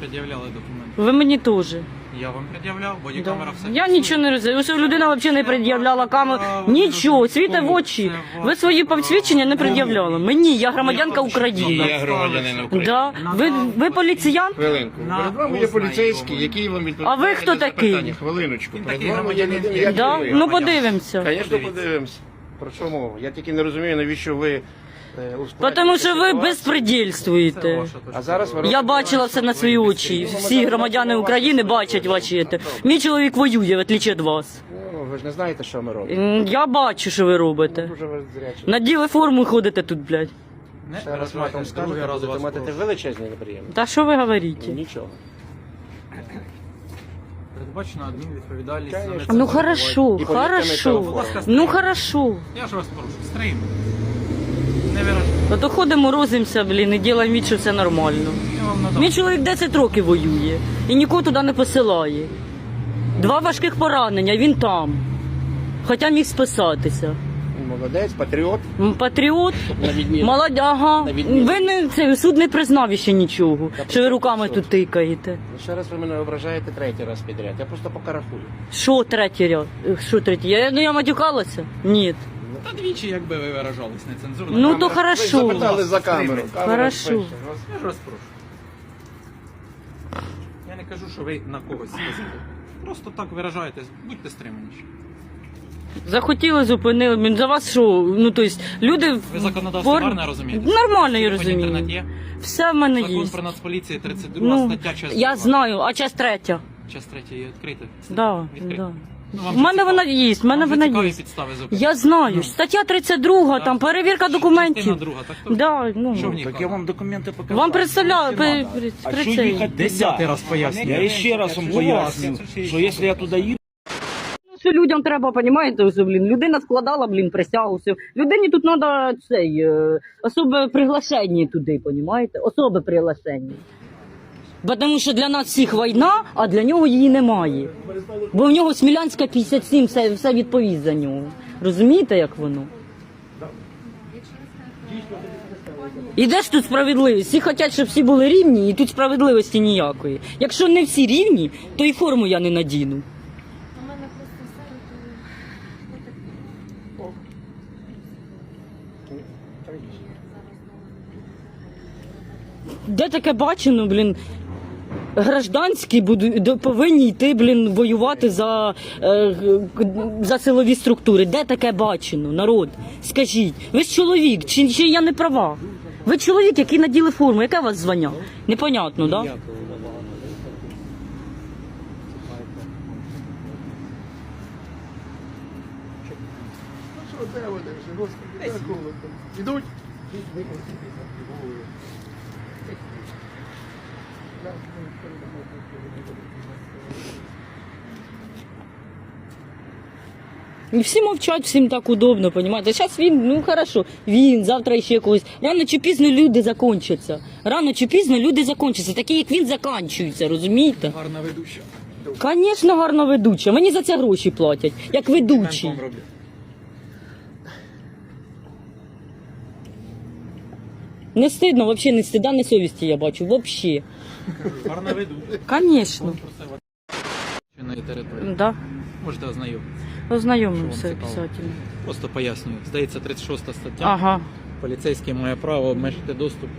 пред'являли документи. Ви мені теж. Я вам пред'являв, бо Да. бодікамера все. Я фіксує. нічого не розумію. Ось людина взагалі не пред'являла камеру. Нічого, ви світе в кому? очі. Це Ви свої право. посвідчення не пред'являли. Мені, я громадянка України. Я громадянин України. Да. Ви, ви поліціян? Хвилинку. На Перед вами є поліцейський, який вам відповідає А ви хто на такий? запитання. Хвилиночку. Він Перед такий вами є громадянин. Да? Ну подивимося. Звісно, подивимось. Про що мова? Я тільки не розумію, навіщо ви е, Тому що ви ситуацію. Це безпредельствуєте. ваша точка А зараз ви. Я бачила все на свої очі. Всі громадяни України бачать ваші. це. Мій чоловік воює, в отличие від вас. Ну, ви ж не знаєте, що ми робимо. М, Я бачу, що ви робите. Дуже ви зрячі. Наділи форму і ходите тут, блядь. Не Ще раз матом переживайте, другий скажете, раз будете вас мати прошу. величезні неприємності. Та що ви говорите? Нічого. Передбачена адмінвідповідальність. за Конечно. нецензурне Ну хорошо, хорошо. Ну хорошо. Я ж вас прошу, стрим. Не виражайте. А то ходимо, розимося, блін, і ділаємо від, що все нормально. Я вам надам. Мій чоловік 10 років воює і нікого туди не посилає. Два важких поранення, він там. Хоча міг списатися. Молодець, патріот. М, Патріот, На відміну. молодь, ага. На відміну. Ви не це суд не признав ще нічого, що ви руками суд. тут тикаєте. Ну, Ще раз ви мене ображаєте третій раз підряд. Я просто покарахую. Що третій ряд? Е, Що третій? Я, ну я матюкалася? Ні. Та двічі, якби ви виражались нецензурно. Ну, Камера- то хорошо. Ви запитали за камеру. Камера Хорошо. Я ж вас прошу. Я не кажу, що ви на когось сказали. Просто так виражаєтесь, будьте стриманіші. Захотіли, зупинили. Блін, За вас що? Ну, тобто, люди... в- Ви законодавство фор- гарно розумієте? Нормально я інтернет розумію. є? Все в мене Закон є. про нацполіції 32 Ну, стаття, час я знаю, а час третя. Час третя є відкрита. Да, Відкрита. да. Ну, вам В мене цікаво. вона є, в мене Вам вона цікаві є. підстави зупинки. Я знаю. Ну. Стаття 32, Так. там перевірка Частина документів. друга, так то Да, ну. Що в ній? Так я вам документи показав. Вам представляю, при, при, А при що цей. їхати Десятий раз пояснюю. Я ще раз вам поясню, що якщо я туди їду, Ну, Що людям треба, понімаєте, ось, блін, людина складала, блін, присягу, все. Людині тут треба цей, е, особе приглашення туди, понімаєте? Особи приглашення. Бо Тому що для нас всіх війна, а для нього її немає. Бо в нього Смілянська 57, все, все відповість за нього. Розумієте, як воно? І де ж тут справедливість? Всі хочуть, щоб всі були рівні, і тут справедливості ніякої. Якщо не всі рівні, то і форму я не надіну. Де таке бачено, блін? Гражданські будуть повинні йти, блін, воювати за, е, за силові структури. Де таке бачено, народ? Скажіть, ви ж чоловік, чи, чи я не права? Ви чоловік, який наділи форму, яке у вас звання? Непонятно, так? Да? Ідуть? І всі мовчать, всім так удобно, понімаєте? Зараз він, ну хорошо, він, завтра ще когось. Рано чи пізно люди закінчаться. Рано чи пізно люди закінчаться. Такі, як він, закінчуються, розумієте? Гарна ведуща. Звісно, гарно ведуча. Мені за це гроші платять, як ведучий. Вам роблю. Не стидно, взагалі не стида, не совісті я бачу, взагалі. Гарна ведуща. Звісно. Про це території. Да. Можете ознайомитися. Ознайомимося Що вам цікаво? обов'язково. Просто пояснюю. Здається, 36 стаття. Ага. Поліцейський має право обмежити доступ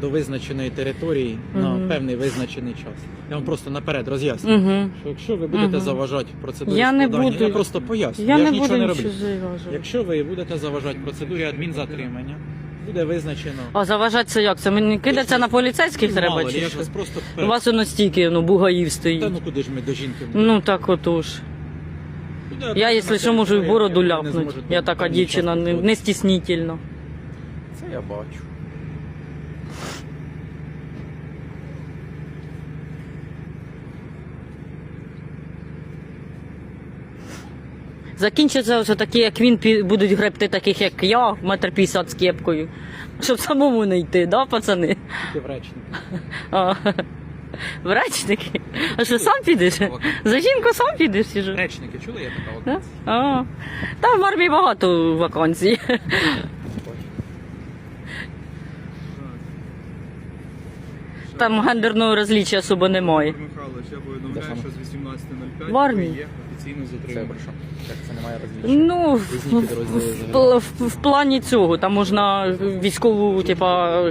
до визначеної території на Мгм. певний визначений час. Я вам просто наперед роз'яснюю. Угу. Що якщо ви будете Мгм. заважати процедурі Я не складання, буду. я просто поясню. Я, ж не нічого буду не нічого роблю. Якщо ви будете заважати процедурі адмінзатримання, буде визначено. А заважати це як? Це мені кидаться на поліцейських треба чи що? вас просто У вас воно стільки, ну, бугаїв Та стоїть. ну куди ж ми до жінки? Ну так отож. Буде Я, якщо що, можу і бороду не ляпнути. Я така дівчина, не, зробити. не стіснительно. Це я бачу. Закінчаться вже такі, як він, будуть гребти таких, як я, метр п'ятдесят з кепкою. Щоб самому не йти, да, пацани? Тільки в речнику. А, в? А що, сам підеш? За жінку сам підеш? чи що? Речники, чули я така Да? от? А, Там в армії багато вакансій. Там гендерного розліччя особо немає. Михайлович, я повідомляю, що з 18.05 В армії? ви є офіційно затримані. Так це немає розлічення. Ну, в, в, в, в плані цього, там можна військову, типа,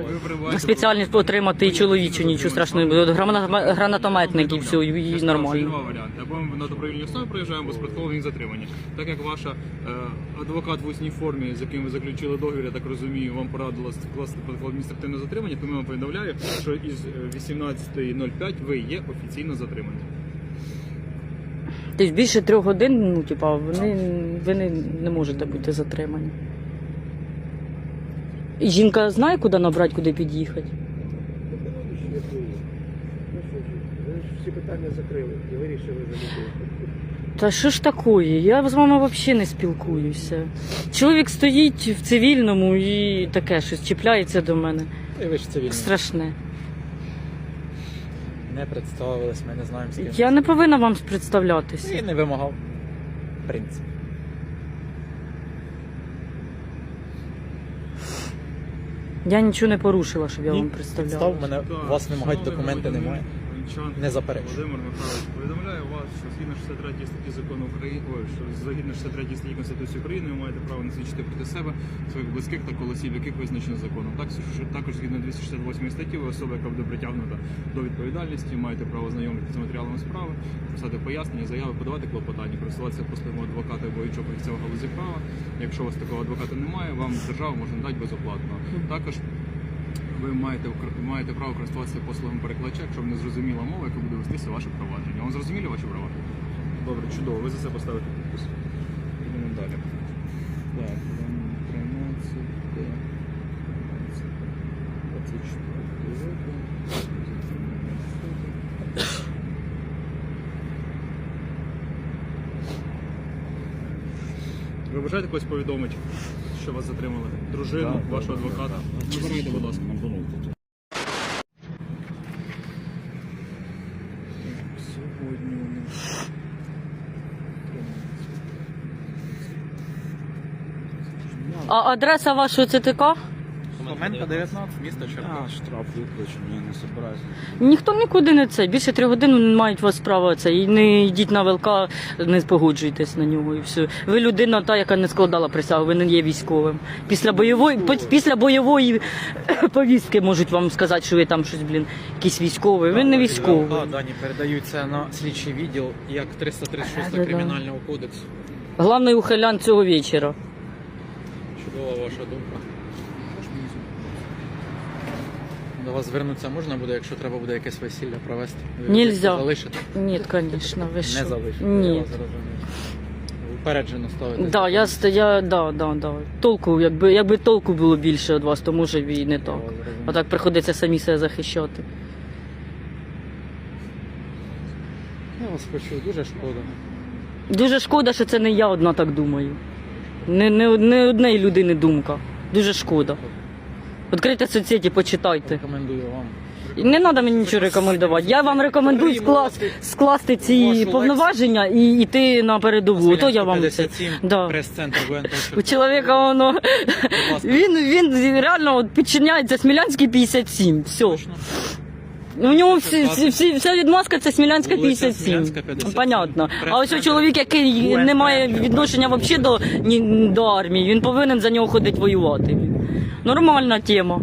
спеціальність отримати і чоловічу, нічого страшного. Гранатометник і все, і, Я нормально. Два. Або ми на добровільній основі проїжджаємо, або спадково він затримання. Так як ваша е, адвокат в усній формі, з яким ви заключили договір, я так розумію, вам порадила скласти протокол адміністративне затримання, то ми вам повідомляю, що із е, 18.05 ви є офіційно затримані. Тобто більше трьох годин, ну, типа, вони, ви не, можете бути затримані. І жінка знає, куди набрати, куди під'їхати? Ну всі питання закрили і вирішили за людей. Та що ж такое? Я з вами взагалі не спілкуюся. Чоловік стоїть в цивільному і таке щось чіпляється до мене. І ви ж цивільні. Страшне. Не представились, ми не знаємо з ким. Я не повинна вам представлятися. І не вимагав. В принципі. Я нічого не порушила, щоб я Ні, вам представляла. Став мене, у вас вимагають документи немає. Гончан Не заперечую. Володимир Михайлович, повідомляю вас, що згідно 63 статті закону України, ой, що згідно 63 статті Конституції України ви маєте право не свідчити проти себе, своїх близьких та колосів, яких визначено законом. Так, що також згідно 268 статті, ви особа, яка буде притягнута до відповідальності, маєте право знайомитися з матеріалами справи, писати пояснення, заяви, подавати клопотання, користуватися послугами адвоката або іншого фахівця в галузі права. Якщо у вас такого адвоката немає, вам держава може надати безоплатно. Також ви маєте маєте право користуватися послугами перекладача, якщо вам не зрозуміла мова, яка буде вестися ваше провадження. Вам зрозуміли ваші права? Добре, чудово. Ви за це поставите підпис. Йдемо далі. Так, 13, 24 роки. Ви бажаєте когось повідомити, що вас затримали? Дружину, вашого адвоката? Забирайте, будь ласка. Сьогодні у нас А адреса вашого ЦТК? Хоменка 19, місто Черкас. А, штраф виплачено, я не собираюся. Ніхто нікуди не це. Більше трьох годин не мають вас права це. І не йдіть на ВЛК, не погоджуйтесь на нього і все. Ви людина та, яка не складала присягу, ви не є військовим. Після бойової, після бойової повістки можуть вам сказати, що ви там щось, блін, якийсь військовий. Ви не військовий. А, дані передаються на слідчий відділ як 336 Да-да-да. кримінального кодексу. Главний ухилян цього вечора. Чудова ваша думка. До вас звернутися можна буде, якщо треба буде якесь весілля провести? Ви Нельзя. Залишите? Ні, звісно, ви що? Не залишите. Ні. Я вас зрозумів. Упереджено ставите. Да, я стоя, да, да, да. Толку, якби, якби толку було більше від вас, то може б і не так. А так приходиться самі себе захищати. Я вас почув, дуже шкода. Дуже шкода, що це не я одна так думаю. Не, не, не однієї людини думка. Дуже шкода. Відкрийте соцсеті, почитайте. Рекомендую вам. Не треба мені нічого рекомендувати. Я вам рекомендую скласти, скласти ці повноваження і йти на передову. То я вам це. Да. прес-центр У чоловіка воно він, він реально от підчиняється Смілянський 57. Все. У нього всі, всі, всі, вся відмазка це Смілянська Вулиця 57. Понятно. А ось Прес-центр. чоловік, який не має відношення взагалі до, ні, до армії, він повинен за нього ходити воювати. Нормальна тема.